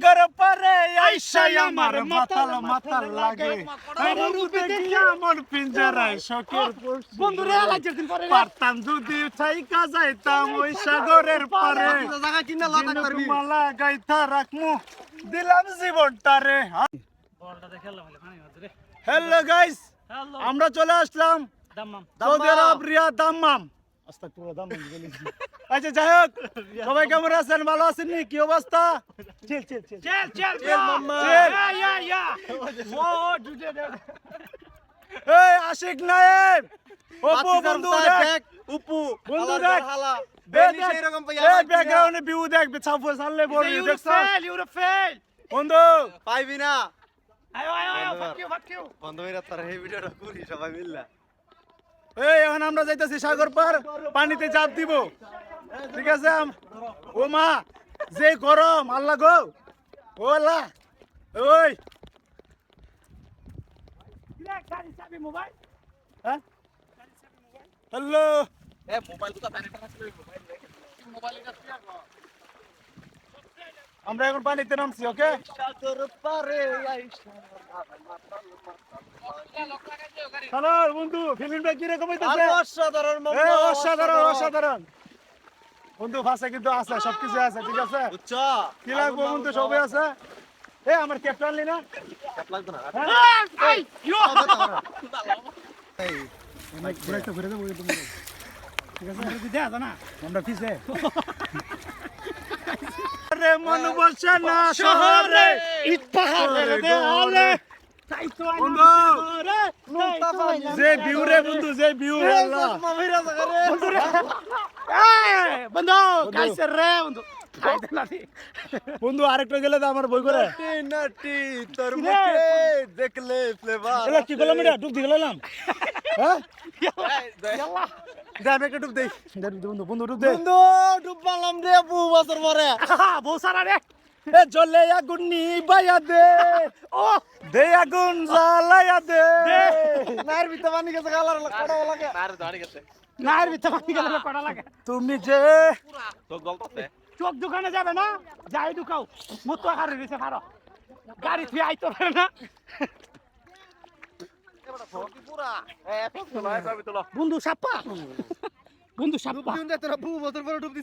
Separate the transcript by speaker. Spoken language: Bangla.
Speaker 1: সাগর পারে আইসাই আমার মাতাল মাতাল লাগে। আরে রূপে দেখিয়া মন পিঞ্জারায় শখের
Speaker 2: বন্ধুরে লাগছে দিন পরে
Speaker 1: পারতাম যদি থাইকা যাইতাম ওই সাগরের পারে।
Speaker 3: জায়গা কিনা লাগাই পারবি
Speaker 1: মালা গাইথা রাখমু। দিলাম জীবনটারে
Speaker 2: বলটা দেখে রে
Speaker 1: হ্যালো গাইস
Speaker 2: হ্যালো
Speaker 1: আমরা চলে আসলাম।
Speaker 2: Dammam.
Speaker 1: Saudi Arab Riyadh Dammam. আস্তাগফিরুল্লাহ দাম্মাম আচ্ছা যাই হোক সবাই কেমন আছেন? ভালো আছেন নি? কি অবস্থা? চিল চিল চিল।
Speaker 2: চেল চেল
Speaker 3: চেল,
Speaker 2: ইয়া ইয়া ইয়া ও দুজে
Speaker 1: এই আশিক নায়েব অপু বন্ধু দেখ।
Speaker 3: উপু
Speaker 1: বন্ধু দেখ।
Speaker 3: হালা।
Speaker 1: এই
Speaker 3: বেনি সেই রকম পাইয়া
Speaker 1: এই ব্যাকগ্রাউন্ডে ভিউ দেখ ছাপো সাললে বলি দেখছ?
Speaker 2: ফেল ইউরো ফেল
Speaker 1: বন্ধু।
Speaker 3: পাইবি না।
Speaker 2: আয় আয় আয় ফাক ইউ ফাক ইউ
Speaker 3: বন্ধ তার এই ভিডিওটা করি সবাই মিললা।
Speaker 1: এই এখন আমরা যাইতেছি সাগর পার পানিতে চাপ দিব। ঠিক আছে ও মা যে গরম আল্লাহ গো। ও আল্লাহ ওই। হ্যাঁ? হ্যালো। আমরা এখন পানিতে নামছি ওকে? বন্ধু ফিল্মটা কীরকম
Speaker 3: অসাধারণ
Speaker 1: অসাধারণ অসাধারণ। বন্ধু ফাঁসে কিন্তু আছে সবকিছু আছে ঠিক আছে? কি লাগবে বন্ধু সবই আছে? এ আমার ক্যাপ্টেন লি না?
Speaker 3: না?
Speaker 2: আই ইউ
Speaker 3: এই
Speaker 1: ঘুরে তো ঘুরে দেবো। তুমি ঠিক আছে?
Speaker 2: না?
Speaker 1: আমরা পিছে আরে মন বসে না
Speaker 2: শহরে।
Speaker 1: শহরে
Speaker 2: ইট পাহাড়ের দেয়ালে।
Speaker 1: বন্ধু। যে ভিউ রে বন্ধু যে ভিউ
Speaker 2: বন্ধু রে। বন্ধু
Speaker 1: বন্ধু আরেকটা গেলে তো আমার বই করে।
Speaker 3: নাটি নাটি তোর মুখে দেখলে ফ্লেভার
Speaker 1: এলা কি করলাম এটা? ডুব দিয়ে গেলাম। হ্যাঁ? দে। আমি একটা ডুব দেই। দে ডুব দে বন্ধু বন্ধু ডুব দে।
Speaker 3: বন্ধু ডুবলাম রে বহু বছর পরে।
Speaker 2: বউ সারা রে।
Speaker 1: এ জলে আগুন নিবাইয়া দে
Speaker 2: ও
Speaker 1: দে আগুন জ্বালাইয়া দে
Speaker 3: নার ভিতরে পানি গেছে গালার কড়া লাগে নার দাঁড়ি গেছে
Speaker 2: নাইর ভিতরে পানি গেলে কড়া লাগে
Speaker 1: তুমি যে
Speaker 3: তো গল্পতে
Speaker 2: চোখ দোকানে যাবে না যাই ঢুকাও মুতো হারে পারো গাড়ি থুয়ে আইতো পারে না বন্ধু সাপ্পা বন্ধু সাপ্পা
Speaker 3: তোরা বহু বছর পরে ডুব